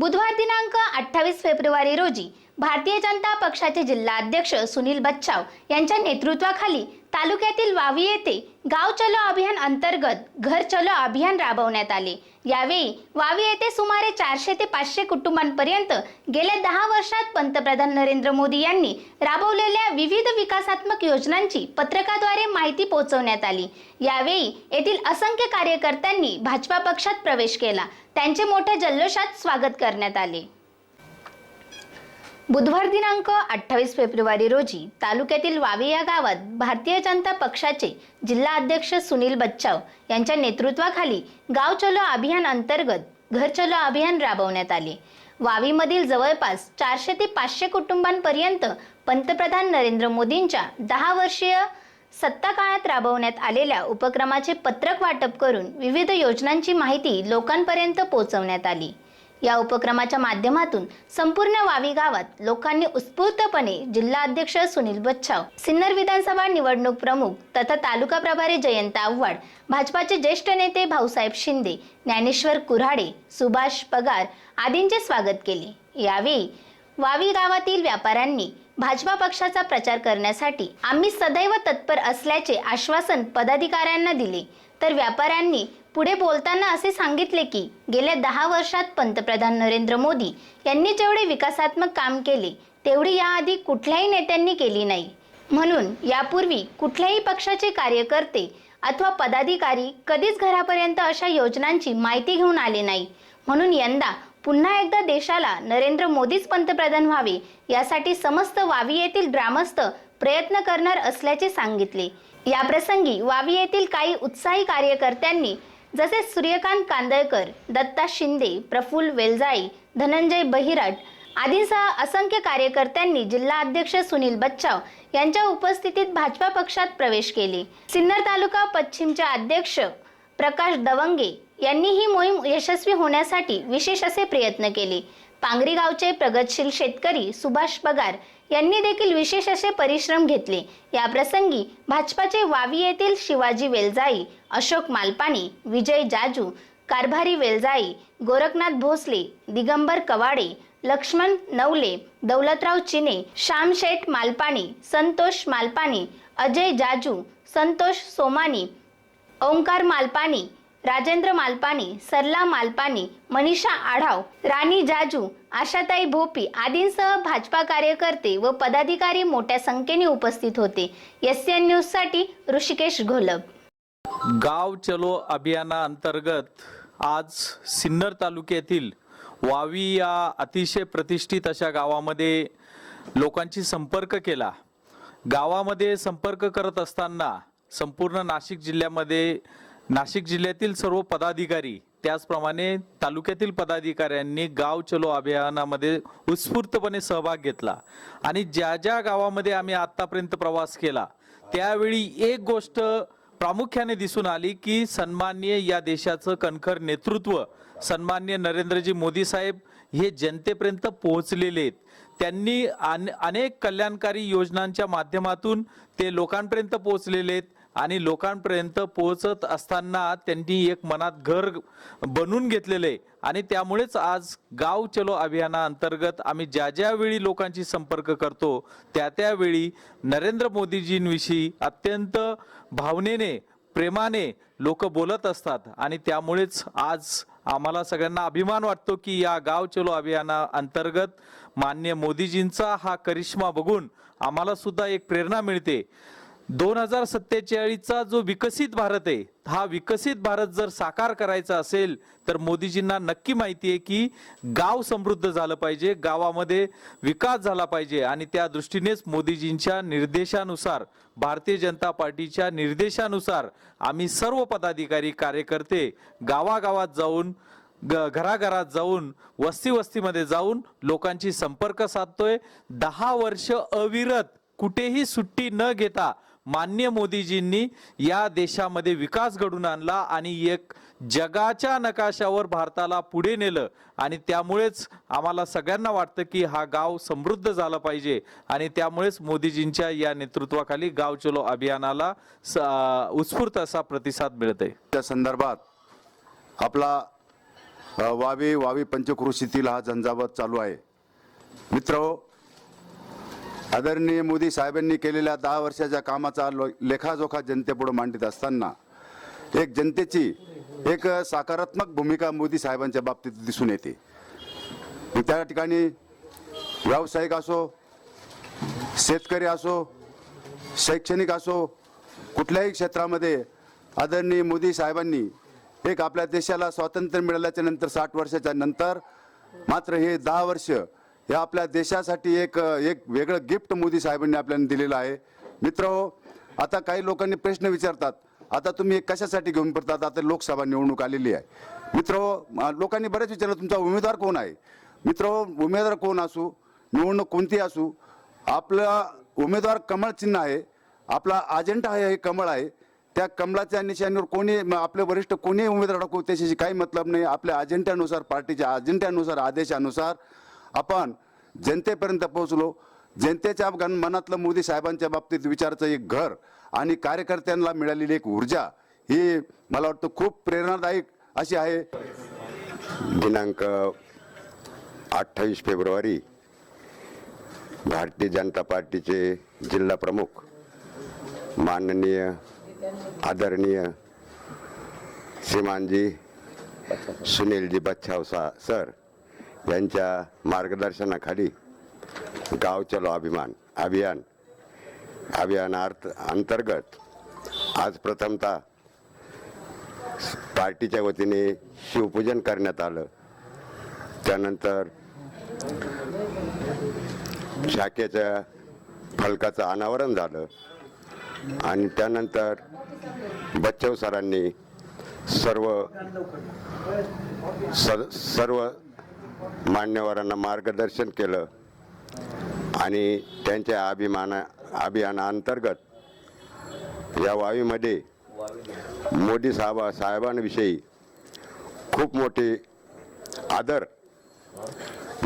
बुधवार दिनांक अठ्ठावीस फेब्रुवारी रोजी भारतीय जनता पक्षाचे जिल्हा अध्यक्ष सुनील बच्चाव यांच्या नेतृत्वाखाली तालुक्यातील वावी येथे गाव चलो अभियान अंतर्गत घर चलो अभियान राबवण्यात आले. यावेळी वावी येथे सुमारे चारशे ते पाचशे कुटुंबांपर्यंत गेल्या दहा वर्षात पंतप्रधान नरेंद्र मोदी यांनी राबवलेल्या विविध विकासात्मक योजनांची पत्रकाद्वारे माहिती पोहोचवण्यात आली. यावेळी येथील असंख्य कार्यकर्त्यांनी भाजपा पक्षात प्रवेश केला. त्यांचे मोठ्या जल्लोषात स्वागत करण्यात आले. बुधवार दिनांक अठ्ठावीस फेब्रुवारी रोजी तालुक्यातील वावी या गावात भारतीय जनता पक्षाचे जिल्हा अध्यक्ष सुनील बच्चाव यांच्या नेतृत्वाखाली गाव चलो अभियान अंतर्गत घर चलो अभियान राबवण्यात आले. वावीमधील जवळपास चारशे ते पाचशे कुटुंबांपर्यंत पंतप्रधान नरेंद्र मोदींच्या दहा वर्षीय सत्ता काळात राबवण्यात आलेल्या उपक्रमाचे पत्रक वाटप करून विविध योजनांची माहिती लोकांपर्यंत पोहोचवण्यात आली. या उपक्रमाच्या माध्यमातून संपूर्ण वावी गावात लोकांनी उत्स्फूर्तपणे जिल्हा अध्यक्ष सुनील बच्छाव सिन्नर विधानसभा निवडणूक प्रमुख तथा तालुका प्रभारी जयंत आव्हाड भाजपाचे ज्येष्ठ नेते भाऊसाहेब शिंदे ज्ञानेश्वर कुऱ्हाडे सुभाष पगार आदींचे स्वागत केले. यावेळी वावी गावातील व्यापाऱ्यांनी भाजपा पक्षाचा प्रचार करण्यासाठी आम्ही सदैव तत्पर असल्याचे आश्वासन पदाधिकाऱ्यांना दिले. तर व्यापाऱ्यांनी पुढे बोलताना असे सांगितले की गेल्या दहा वर्षात पंतप्रधान नरेंद्र मोदी यांनी जेवढे विकासात्मक काम केले तेवढी याआधी कुठल्याही नेत्यांनी केली नाही. म्हणून यापूर्वी कुठल्याही पक्षाचे कार्यकर्ते अथवा पदाधिकारी कधीच घरापर्यंत अशा योजनांची माहिती घेऊन आले नाही. म्हणून यंदा पुन्हा एकदा देशाला नरेंद्र मोदीच पंतप्रधान व्हावे यासाठी समस्त वावी येथील ग्रामस्थ प्रयत्न करणार असल्याचे सांगितले. याप्रसंगी वावी येथील काही उत्साही कार्यकर्त्यांनी जसे सूर्यकांत कांदळकर दत्ता शिंदे प्रफुल्ल वेलजाई धनंजय बहिरट आदींसह असंख्य कार्यकर्त्यांनी जिल्हा अध्यक्ष सुनील बच्चाव यांच्या उपस्थितीत भाजपा पक्षात प्रवेश केले. सिन्नर तालुका पश्चिमचे अध्यक्ष प्रकाश दवंगे यांनी ही मोहीम यशस्वी होण्यासाठी विशेष असे प्रयत्न केले. पांगरी गावचे प्रगतशील शेतकरी सुभाष पगार यांनी देखील विशेष असे परिश्रम घेतले. या प्रसंगी भाजपाचे वावी येथील शिवाजी वेलजाई अशोक मालपाणी विजय जाजू कारभारी वेलजाई गोरखनाथ भोसले दिगंबर कवाडे लक्ष्मण नवले दौलतराव चिने श्यामशेठ मालपाणी संतोष मालपाणी अजय जाजू संतोष सोमानी ओंकार मालपाणी राजेंद्र मालपानी सरला मालपानी मनीषा आढाव राणी जाजू आशाताई भोपी आदींसह भाजपा कार्यकर्ते व पदाधिकारी मोठ्या संख्येने उपस्थित होते. एस एन न्यूजसाठी ऋषिकेश घोलप. गाव चलो अभियाना अंतर्गत आज सिन्नर तालुक्यातील वावी या अतिशय प्रतिष्ठित अशा गावामध्ये लोकांची संपर्क केला. गावामध्ये संपर्क करत असताना संपूर्ण नाशिक जिल्ह्यामध्ये नाशिक जिल्ह्यातील सर्व पदाधिकारी त्याचप्रमाणे तालुक्यातील पदाधिकाऱ्यांनी गाव चलो अभियानामध्ये उत्स्फूर्तपणे सहभाग घेतला आणि ज्या ज्या गावामध्ये आम्ही आत्तापर्यंत प्रवास केला त्यावेळी एक गोष्ट प्रामुख्याने दिसून आली की सन्माननीय या देशाचं कणखर नेतृत्व सन्माननीय नरेंद्रजी मोदी साहेब हे जनतेपर्यंत पोहोचलेले आहेत. त्यांनी अन- अनेक कल्याणकारी योजनांच्या माध्यमातून ते लोकांपर्यंत पोहोचलेले आहेत. आणि लोकांपर्यंत पोहोचत असताना त्यांनी एक मनात घर बनवून घेतलेलं. आहे आणि त्यामुळेच आज गाव चलो अभियानाअंतर्गत आम्ही ज्या ज्यावेळी लोकांशी संपर्क करतो त्या त्यावेळी नरेंद्र मोदीजींविषयी अत्यंत भावनेने प्रेमाने लोक बोलत असतात. आणि त्यामुळेच आज आम्हाला सगळ्यांना अभिमान वाटतो की या गाव चलो अभियाना अंतर्गत मान्य मोदीजींचा हा करिश्मा बघून आम्हाला सुद्धा एक प्रेरणा मिळते. दोन हजार सत्तेचाळीसचा जो विकसित भारत आहे हा विकसित भारत जर साकार करायचा असेल तर मोदीजींना नक्की माहिती आहे की गाव समृद्ध झालं पाहिजे गावामध्ये विकास झाला पाहिजे. आणि त्या दृष्टीनेच मोदीजींच्या निर्देशानुसार भारतीय जनता पार्टीच्या निर्देशानुसार आम्ही सर्व पदाधिकारी कार्यकर्ते गावागावात जाऊन ग- घराघरात जाऊन वस्ती वस्तीमध्ये जाऊन लोकांची संपर्क साधतोय. दहा वर्ष अविरत कुठेही सुट्टी न घेता मान्य मोदीजींनी या देशामध्ये विकास घडून आणला आणि एक जगाच्या नकाशावर भारताला पुढे नेलं. आणि त्यामुळेच आम्हाला सगळ्यांना वाटतं की हा गाव समृद्ध झाला पाहिजे. आणि त्यामुळेच मोदीजींच्या या नेतृत्वाखाली गाव चलो अभियानाला स- उत्स्फूर्त असा प्रतिसाद मिळत आहे त्या संदर्भात आपला वावी वावी पंचकृषीतील हा झंझावत चालू आहे. मित्र आदरणीय मोदी साहेबांनी केलेल्या दहा वर्षाच्या कामाचा लो- लेखाजोखा जनतेपुढे मांडित असताना एक जनतेची एक सकारात्मक भूमिका मोदी साहेबांच्या बाबतीत दिसून येते. त्या ठिकाणी व्यावसायिक असो शेतकरी असो शैक्षणिक असो कुठल्याही क्षेत्रामध्ये आदरणीय मोदी साहेबांनी एक आपल्या देशाला स्वातंत्र्य मिळाल्याच्या नंतर साठ वर्षाच्या नंतर मात्र हे दहा वर्ष हे आपल्या देशासाठी एक एक वेगळं गिफ्ट मोदी साहेबांनी आपल्याला दिलेलं आहे. मित्र आता काही लोकांनी प्रश्न विचारतात आता तुम्ही कशासाठी घेऊन फिरतात आता लोकसभा निवडणूक आलेली आहे. मित्र लोकांनी बरेच विचारलं तुमचा उमेदवार कोण आहे? मित्र उमेदवार कोण असू? निवडणूक कोणती असू? आपला उमेदवार कमळ चिन्ह आहे. आपला अजेंडा आहे हे कमळ आहे. त्या कमळाच्या निशाणीवर कोणी आपले वरिष्ठ कोणी उमेदवार टाकू त्याच्याशी काही मतलब नाही. आपल्या अजेंड्यानुसार पार्टीच्या अजेंड्यानुसार आदेशानुसार आपण जनतेपर्यंत पोहोचलो. जनतेच्या गण- मनातलं मोदी साहेबांच्या बाबतीत विचारचं एक घर आणि कार्यकर्त्यांना मिळालेली एक ऊर्जा ही मला वाटतं खूप प्रेरणादायक अशी आहे. दिनांक अठ्ठावीस फेब्रुवारी भारतीय जनता पार्टीचे जिल्हा प्रमुख माननीय आदरणीय श्रीमानजी सुनीलजी बच्छाव सा सर यांच्या मार्गदर्शनाखाली गाव चलो अभिमान अभियान अभियानार्थ अंतर्गत आज प्रथमतः पार्टीच्या वतीने शिवपूजन करण्यात आलं. त्यानंतर शाखेच्या फलकाचं अनावरण झालं आणि त्यानंतर बच्चव सरांनी सर्व सर सर्व मान्यवरांना मार्गदर्शन केलं आणि त्यांच्या अभिमाना अभियानाअंतर्गत या वावीमध्ये मोदी साहेबा साहेबांविषयी खूप मोठे आदर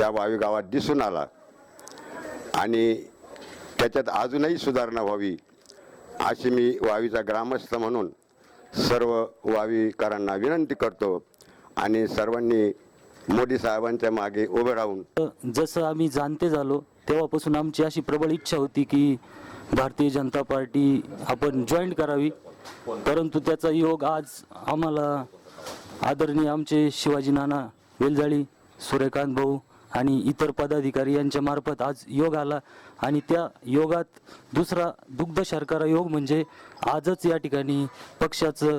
या वावी गावात दिसून आला. आणि त्याच्यात अजूनही सुधारणा व्हावी अशी मी वावीचा ग्रामस्थ म्हणून सर्व वावीकरांना विनंती करतो आणि सर्वांनी मोदी साहेबांच्या मागे उभे राहून. जसं आम्ही जाणते झालो तेव्हापासून आमची अशी प्रबळ इच्छा होती की भारतीय जनता पार्टी आपण जॉईन करावी. परंतु त्याचा योग आज आम्हाला आदरणीय आमचे शिवाजी नाना वेलजाळी सूर्यकांत भाऊ आणि इतर पदाधिकारी यांच्या मार्फत आज योग आला आणि त्या योगात दुसरा दुग्ध शर्करा योग म्हणजे आजच या ठिकाणी पक्षाचं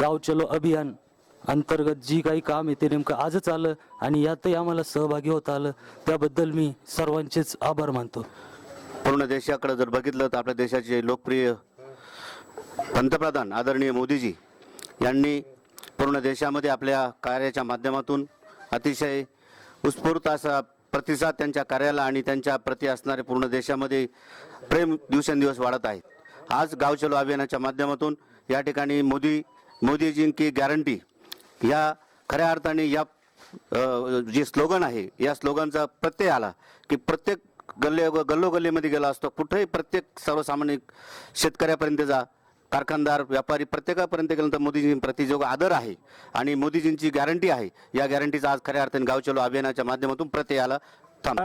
गाव चलो अभियान अंतर्गत जी काही काम आहे ते नेमकं आजच आलं आणि यातही आम्हाला सहभागी होता आलं त्याबद्दल मी सर्वांचेच आभार मानतो. पूर्ण देशाकडे जर बघितलं तर आपल्या देशाचे लोकप्रिय पंतप्रधान आदरणीय मोदीजी यांनी पूर्ण देशामध्ये आपल्या कार्याच्या माध्यमातून अतिशय उत्स्फूर्त असा प्रतिसाद त्यांच्या कार्याला आणि त्यांच्या प्रती असणारे पूर्ण देशामध्ये प्रेम दिवसेंदिवस वाढत आहेत आज गाव चलो अभियानाच्या माध्यमातून या ठिकाणी मोदी मोदीजी की गॅरंटी या खऱ्या अर्थाने या जे स्लोगन आहे या स्लोगनचा प्रत्यय आला की प्रत्येक गल्ले गल्लोगल्लीमध्ये गेला असतो कुठेही प्रत्येक सर्वसामान्य शेतकऱ्यापर्यंत जा कारखानदार व्यापारी प्रत्येकापर्यंत गेल्यानंतर मोदीजी प्रति जो आदर आहे आणि मोदीजींची गॅरंटी आहे. या गॅरंटीचा आज खऱ्या अर्थाने गावचलो अभियानाच्या माध्यमातून प्रत्यय आला. थांब.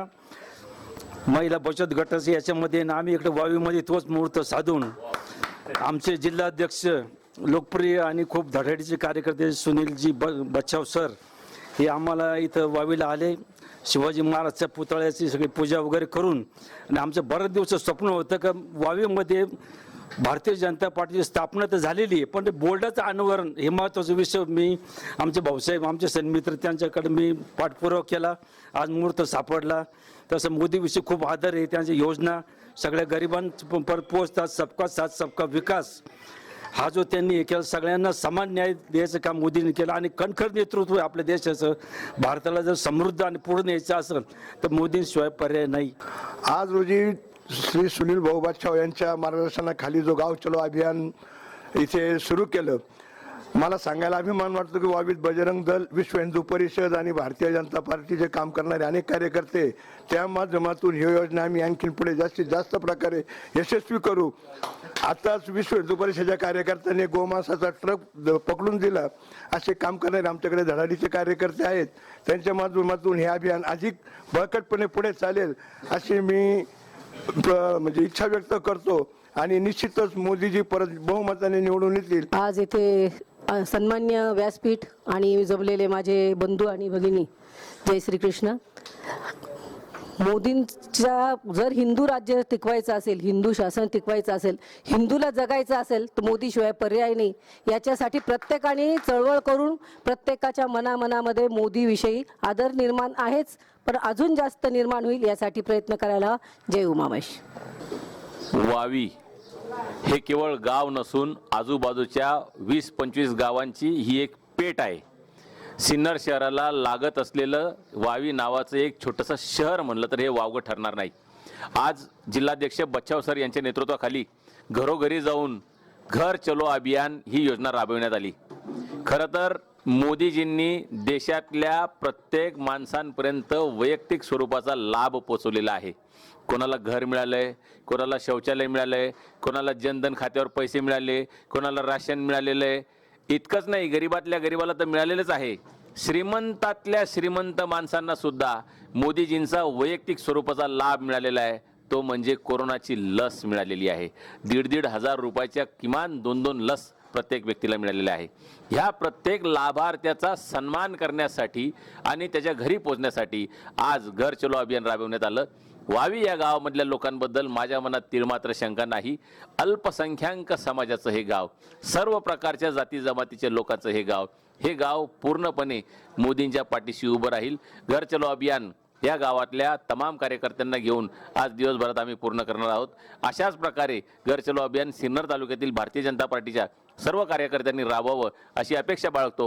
महिला बचत गटाचे याच्यामध्ये आम्ही इकडे वावीमध्ये तोच मुहूर्त साधून आमचे जिल्हाध्यक्ष लोकप्रिय आणि खूप धडाडीचे कार्यकर्ते सुनीलजी ब बच्चाव सर हे आम्हाला इथं वावीला आले. शिवाजी महाराजच्या पुतळ्याची सगळी पूजा वगैरे करून आणि आमचं बरेच दिवसाचं स्वप्न होतं का वावीमध्ये भारतीय जनता पार्टीची स्थापना तर झालेली आहे पण ते बोर्डाचं अनावरण हे महत्त्वाचं विषय मी आमचे भाऊसाहेब आमचे सन्मित्र त्यांच्याकडे मी पाठपुरावा केला आज मुहूर्त सापडला. तसं मोदीविषयी खूप आदर आहे त्यांच्या योजना सगळ्या गरिबांपर्यंत पोहोचतात सबका साथ सबका विकास. हा जो त्यांनी हे केला सगळ्यांना समान न्याय द्यायचं काम मोदींनी केलं आणि कणखर नेतृत्व आहे आपल्या देशाचं. भारताला जर समृद्ध आणि पुढे न्यायचं असेल तर मोदींशिवाय पर्याय नाही. आज रोजी श्री सुनील भाऊ बादशाह यांच्या मार्गदर्शनाखाली जो गाव चलो अभियान इथे सुरू केलं मला सांगायला अभिमान वाटतो की वावीत बजरंग दल विश्व हिंदू परिषद आणि भारतीय जनता पार्टीचे काम करणारे अनेक कार्यकर्ते त्या माध्यमातून ही योजना आम्ही आणखीन पुढे जास्तीत जास्त प्रकारे यशस्वी करू. आताच विश्व हिंदू परिषदेच्या कार्यकर्त्यांनी गोमांसाचा ट्रक पकडून दिला. असे काम करणारे आमच्याकडे धडाडीचे कार्यकर्ते आहेत. त्यांच्या माध्यमातून हे अभियान अधिक बळकटपणे पुढे चालेल अशी मी म्हणजे इच्छा व्यक्त करतो. आणि निश्चितच मोदीजी परत बहुमताने निवडून येतील. आज इथे सन्मान्य व्यासपीठ आणि जमलेले माझे बंधू आणि भगिनी जय श्रीकृष्ण. मोदींच्या जर हिंदू राज्य टिकवायचं असेल हिंदू शासन टिकवायचं असेल हिंदूला जगायचं असेल तर मोदीशिवाय पर्याय नाही. याच्यासाठी प्रत्येकाने चळवळ करून प्रत्येकाच्या मनामनामध्ये मोदीविषयी आदर निर्माण आहेच पण अजून जास्त निर्माण होईल यासाठी प्रयत्न करायला जय उमामेश वावी. हे केवळ गाव नसून आजूबाजूच्या वीस पंचवीस गावांची ही एक पेट आहे. सिन्नर शहराला लागत असलेलं वावी नावाचं एक छोटंसं शहर म्हणलं तर हे वावगं ठरणार नाही. आज जिल्हाध्यक्ष बच्चाव सर यांच्या नेतृत्वाखाली घरोघरी जाऊन घर चलो अभियान ही योजना राबविण्यात आली. खरं तर मोदीजींनी देशातल्या प्रत्येक माणसांपर्यंत वैयक्तिक स्वरूपाचा लाभ पोचवलेला आहे. कोणाला घर मिळालं आहे कोणाला शौचालय मिळालं आहे कोणाला जनधन खात्यावर पैसे मिळाले कोणाला राशन मिळालेलं आहे इतकंच नाही गरीबातल्या गरीबाला तर मिळालेलंच आहे. श्रीमंतातल्या श्रीमंत माणसांना सुद्धा मोदीजींचा वैयक्तिक स्वरूपाचा लाभ मिळालेला आहे. तो म्हणजे कोरोनाची लस मिळालेली आहे. दीड दीड हजार रुपयाच्या किमान दोन दोन लस प्रत्येक व्यक्तीला मिळालेल्या आहे. ह्या प्रत्येक लाभार्थ्याचा सन्मान करण्यासाठी आणि त्याच्या घरी पोचण्यासाठी आज घर चलो अभियान राबवण्यात आलं. वावी या गावामधल्या लोकांबद्दल माझ्या मनात तिळमात्र शंका नाही. अल्पसंख्याक समाजाचं हे गाव सर्व प्रकारच्या जाती जमातीच्या लोकांचं हे गाव हे गाव पूर्णपणे मोदींच्या पाठीशी उभं राहील. घर चलो अभियान या गावातल्या तमाम कार्यकर्त्यांना घेऊन आज दिवसभरात आम्ही पूर्ण करणार आहोत. अशाच प्रकारे घर चलो अभियान सिन्नर तालुक्यातील भारतीय जनता पार्टीच्या सर्व कार्यकर्त्यांनी राबवावं अशी अपेक्षा बाळगतो.